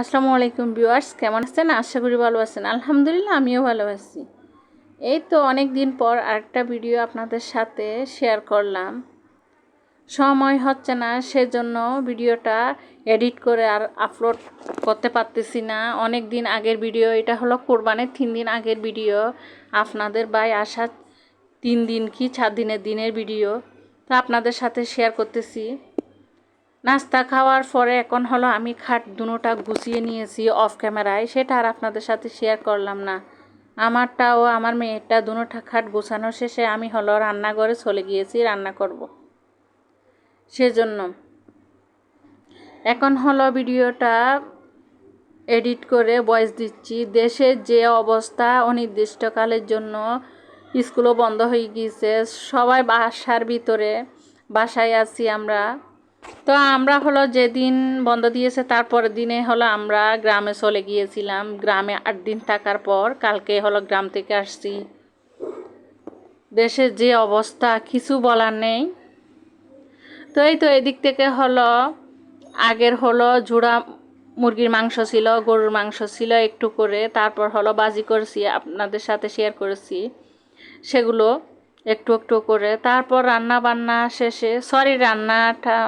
আসসালামু আলাইকুম ভিউয়ার্স, কেমন আছেন? আশা করি ভালো আছেন। আলহামদুলিল্লাহ, আমিও ভালো আছি। এই তো অনেক দিন পর আরেকটা ভিডিও আপনাদের সাথে শেয়ার করলাম। সময় হচ্ছে না, সেজন্য ভিডিওটা এডিট করে আর আপলোড করতে পারতেছি না। অনেক দিন আগের ভিডিও, এটা হলো কোরবানের তিন দিন আগের ভিডিও। আপনাদের বাই আসা তিন দিন কি চার দিনের দিনের ভিডিও, তো আপনাদের সাথে শেয়ার করতেছি। নাস্তা খাওয়ার পরে এখন হলো আমি খাট দুটোটা গুছিয়ে নিয়েছি অফ ক্যামেরায় সেটা আর আপনাদের সাথে শেয়ার করলাম না। আমারটা ও আমার মেয়েরটা দুটোটা খাট গুছানোর শেষে আমি হলো রান্নাঘরে চলে গিয়েছি, রান্না করব। সেজন্য। এখন হলো ভিডিওটা এডিট করে ভয়েস দিচ্ছি। দেশের যে অবস্থা অনির্দিষ্টকালের জন্য স্কুলও বন্ধ হয়ে গিয়েছে। সবাই বাসার ভিতরে, বাসায় আছি আমরা। তো আমরা হলো যেদিন বন্ধ দিয়েছে তারপরের দিনে হলো আমরা গ্রামে চলে গিয়েছিলাম। গ্রামে আট দিন থাকার পর কালকে হলো গ্রাম থেকে আসছি। দেশের যে অবস্থা কিছু বলার নেই। তো এই তো এদিক থেকে হলো আগের হলো জোড়া মুরগির মাংস ছিল, গরুর মাংস ছিল একটু করে। তারপর হলো বাজি করেছি, আপনাদের সাথে শেয়ার করেছি সেগুলো একটু একটু করে। তারপর রান্না বান্না শেষে সরি রান্নাটা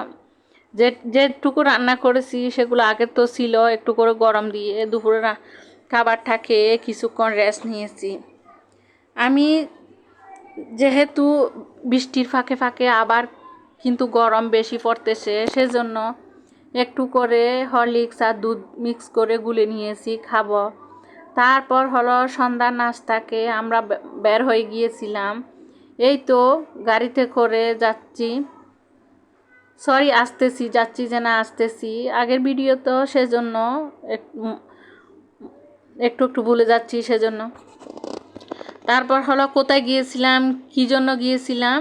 যে, যেটুকু রান্না করেছি সেগুলো আগে তো ছিল, একটু করে গরম দিয়ে দুপুরে খাবারটা খেয়ে কিছুক্ষণ রেস্ট নিয়েছি। আমি যেহেতু বৃষ্টির ফাঁকে ফাঁকে আবার কিন্তু গরম বেশি পড়তেছে, সেজন্য একটু করে হরলিক্স আর দুধ মিক্স করে গুলে নিয়েছি, খাব। তারপর হলো সন্ধ্যার নাস্তাকে আমরা বের হয়ে গিয়েছিলাম। এই তো গাড়িতে করে যাচ্ছি। সরি, আসতেছি, যাচ্ছি যে না, আসতেছি। আগের ভিডিও তো সেজন্য একটু একটু ভুলে যাচ্ছি সেজন্য। তারপর হলো কোথায় গিয়েছিলাম, কী জন্য গিয়েছিলাম,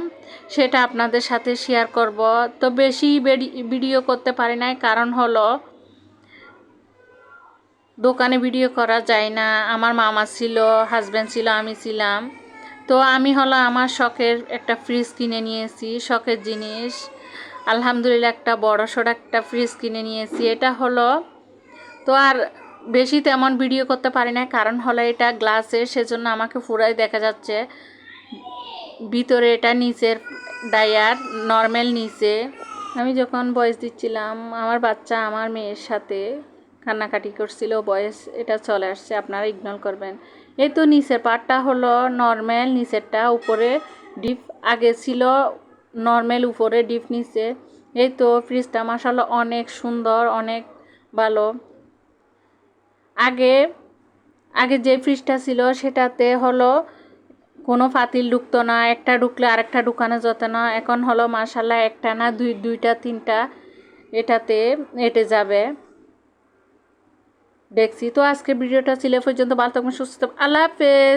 সেটা আপনাদের সাথে শেয়ার করব। তো বেশি ভিডিও করতে পারি নাই, কারণ হলো দোকানে ভিডিও করা যায় না। আমার মামা ছিল হাজব্যান্ড ছিল, আমি ছিলাম। তো আমি হলো আমার শখের একটা ফ্রিজ কিনে নিয়েছি, শখের জিনিস। আলহামদুলিল্লাহ একটা বড় সড়ো একটা ফ্রিজ কিনে নিয়েছি। এটা হলো, তো আর বেশি তেমন ভিডিও করতে পারি না, কারণ হলো এটা গ্লাসের সেজন্য আমাকে পুরাই দেখা যাচ্ছে। ভিতরে এটা নিচের ডায়ার নর্মাল নিচে। আমি যখন বয়স দিচ্ছিলাম, আমার বাচ্চা আমার মেয়ের সাথে কান্নাকাটি করছিল বয়স এটা চলে আসছে, আপনারা ইগনোর করবেন। এই তো নিচের পাটটা হলো নর্মাল নিচেরটা উপরে ডিপ আগে ছিল নর্মাল উপরে ডিপ নিচে। এই তো ফ্রিজটা মাসাল অনেক সুন্দর, অনেক ভালো। আগে আগে যে ফ্রিজটা ছিল সেটাতে হলো কোনো ফাতিল ঢুকতো না, একটা ঢুকলে আরেকটা ঢুকানো যেত না। এখন হলো মাসাল্লাহ একটা না দুই, দুইটা, তিনটা এটাতে এটে যাবে। দেখছি। তো আজকে ভিডিওটা ছিল পর্যন্ত। ভালো থাকবেন, সুস্থ আল্লাহ হাফেজ।